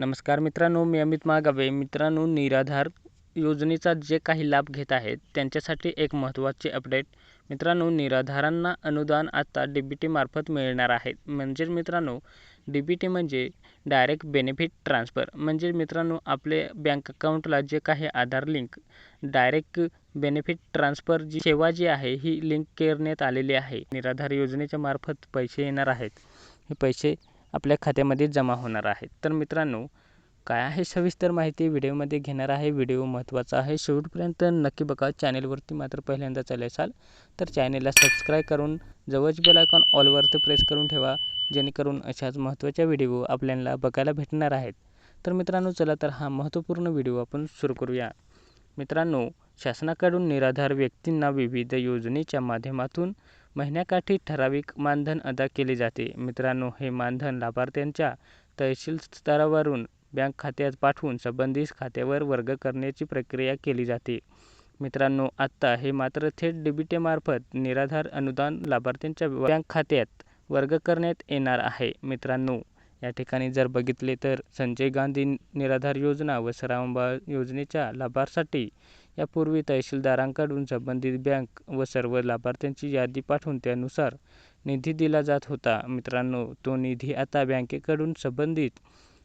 नमस्कार मित्रांनो मी अमित मागावे. मित्रांनो निराधार योजनेचा जे काही लाभ घेत आहेत त्यांच्यासाठी एक महत्त्वाचे अपडेट. मित्रांनो निराधारांना अनुदान आता डी बी टीमार्फत मिळणार आहे. म्हणजे मित्रांनो डी बी टी म्हणजे डायरेक्ट बेनिफिट ट्रान्सफर म्हणजे मित्रांनो आपले बँक अकाउंटला जे काही Aadhaar link direct benefit transfer जी सेवा जी आहे ही लिंक करण्यात आलेली आहे. निराधार योजनेच्या मार्फत पैसे येणार आहेत. हे पैसे आपल्या खात्यामध्ये जमा होणार आहेत तर मित्रांनो काय आहे सविस्तर माहिती व्हिडिओमध्ये घेणार आहे. व्हिडिओ महत्त्वाचा आहे. शेवटपर्यंत नक्की बघा. चॅनेलवरती मात्र पहिल्यांदा चाल असाल तर चॅनेलला सबस्क्राईब करून जवळच बेल आयकॉन ऑलवरती प्रेस करून ठेवा जेणेकरून अशाच महत्त्वाच्या व्हिडिओ आपल्याला बघायला भेटणार आहेत. तर मित्रांनो चला तर हा महत्त्वपूर्ण व्हिडिओ आपण सुरू करूया. मित्रांनो शासनाकडून निराधार व्यक्तींना विविध योजनेच्या माध्यमातून महिन्याकाठी ठराविक मानधन अदा केले जाते. मित्रांनो हे मानधन लाभार्थ्यांच्या तहसील स्तरावरून बँक खात्यात पाठवून संबंधित खात्यावर वर्ग करण्याची प्रक्रिया केली जाते. मित्रांनो आत्ता हे मात्र थेट डीबीटीमार्फत निराधार अनुदान लाभार्थ्यांच्या बँक खात्यात वर्ग करण्यात येणार आहे. मित्रांनो या ठिकाणी जर बघितले तर संजय गांधी निराधार योजना व सरावंबा योजनेच्या लाभार्थ्यासाठी यापूर्वी तहसीलदारांकडून संबंधित बँक व सर्व लाभार्थ्यांची यादी पाठवून त्यानुसार निधी दिला जात होता. मित्रांनो तो निधी आता बँकेकडून संबंधित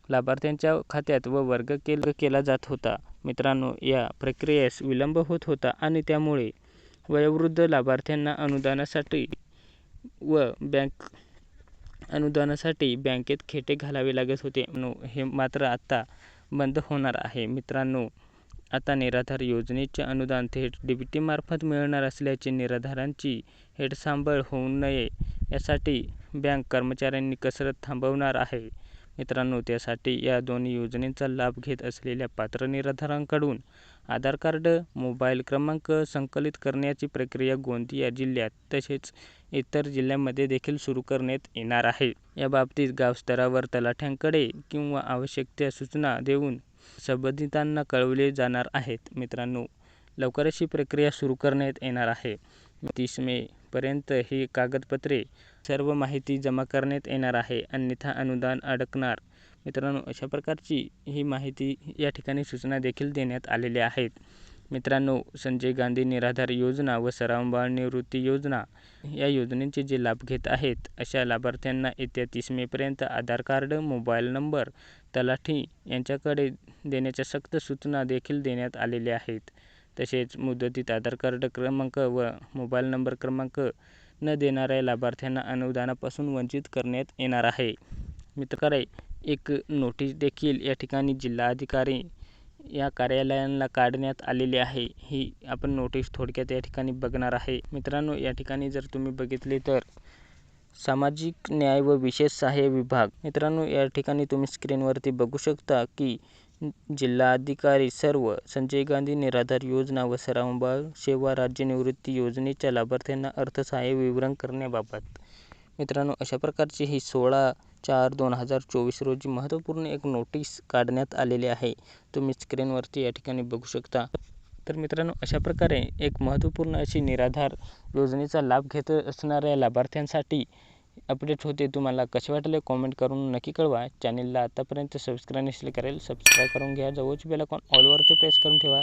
लाभार्थ्यांच्या खात्यात व वर्ग केल केला जात होता. मित्रांनो या प्रक्रियेस विलंब होत होता आणि त्यामुळे वयोवृद्ध लाभार्थ्यांना अनुदानासाठी व बँक अनुदानासाठी बँकेत खेटे घालावे लागत होते. हे मात्र आता बंद होणार आहे. मित्रांनो आता निराधार योजनेचे अनुदान थेट डी बी टीमार्फत मिळणार असल्याचे निराधारांची हेडसांबळ होऊ नये यासाठी बँक कर्मचाऱ्यांनी कसरत थांबवणार आहे. मित्रांनो त्यासाठी या दोन्ही योजनेचा लाभ घेत असलेल्या पात्र निराधारांकडून आधार कार्ड मोबाईल क्रमांक संकलित करण्याची प्रक्रिया गोंदिया जिल्ह्यात तसेच इतर जिल्ह्यांमध्ये देखील सुरू करण्यात येणार आहे. याबाबतीत गावस्तरावर तलाठ्यांकडे किंवा आवश्यक त्या सूचना देऊन संबंधितांना कळवले जाणार आहेत. मित्रांनो लवकरच ही प्रक्रिया सुरू करण्यात येणार आहे. तीस मेपर्यंत ही कागदपत्रे सर्व माहिती जमा करण्यात येणार आहे. अन्यथा अनुदान अडकणार. मित्रांनो अशा प्रकारची ही माहिती या ठिकाणी सूचना देखील देण्यात आलेल्या आहेत. मित्रांनो संजय गांधी निराधार योजना व सरावबाळ निवृत्ती योजना या योजनेचे जे लाभ घेत आहेत अशा लाभार्थ्यांना येत्या तीस मेपर्यंत आधार कार्ड मोबाईल नंबर तलाठी यांच्याकडे देण्याच्या सक्त सूचना देखील देण्यात आलेल्या आहेत. तसेच मुदतीत आधार कार्ड क्रमांक व मोबाईल नंबर क्रमांक न देणाऱ्या लाभार्थ्यांना अनुदानापासून वंचित करण्यात येणार आहे. मित्रकारे एक नोटीस देखील या ठिकाणी जिल्हाधिकारी या कार्यालयांना काढण्यात आलेली आहे. ही आपण नोटीस थोडक्यात या ठिकाणी बघणार आहे. मित्रांनो या ठिकाणी जर तुम्ही बघितले तर सामाजिक न्याय व विशेष सहाय्य विभाग. मित्रांनो या ठिकाणी तुम्ही स्क्रीनवरती बघू शकता की जिल्हाधिकारी सर्व संजय गांधी निराधार योजना व सराव सेवा राज्य निवृत्ती योजनेच्या लाभार्थ्यांना अर्थसहाय्य विवरण करण्याबाबत. मित्रांनो अशा प्रकारची ही सोळा चार दोन हजार चोवीस रोजी महत्त्वपूर्ण एक नोटीस काढण्यात आलेली आहे. तुम्ही स्क्रीनवरती या ठिकाणी बघू शकता. तर मित्रांनो अशा प्रकारे एक महत्त्वपूर्ण अशी निराधार योजनेचा लाभ घेत असणाऱ्या लाभार्थ्यांसाठी अपडेट होते तुम्हाला कसे वाटले कॉमेंट करून नक्की कळवा. चॅनेलला आतापर्यंत सबस्क्राईब नसले करेल सबस्क्राईब करून घ्या. जवळची बेल आयकॉन ऑलवरती प्रेस करून ठेवा.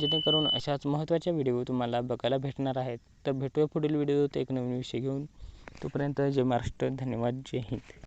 जेणेकरून अशाच महत्त्वाच्या व्हिडिओ तुम्हाला बघायला भेटणार आहेत. तर भेटूया पुढील व्हिडिओत एक नवीन विषय घेऊन. तोपर्यंत जय महाराष्ट्र. धन्यवाद. जय हिंद.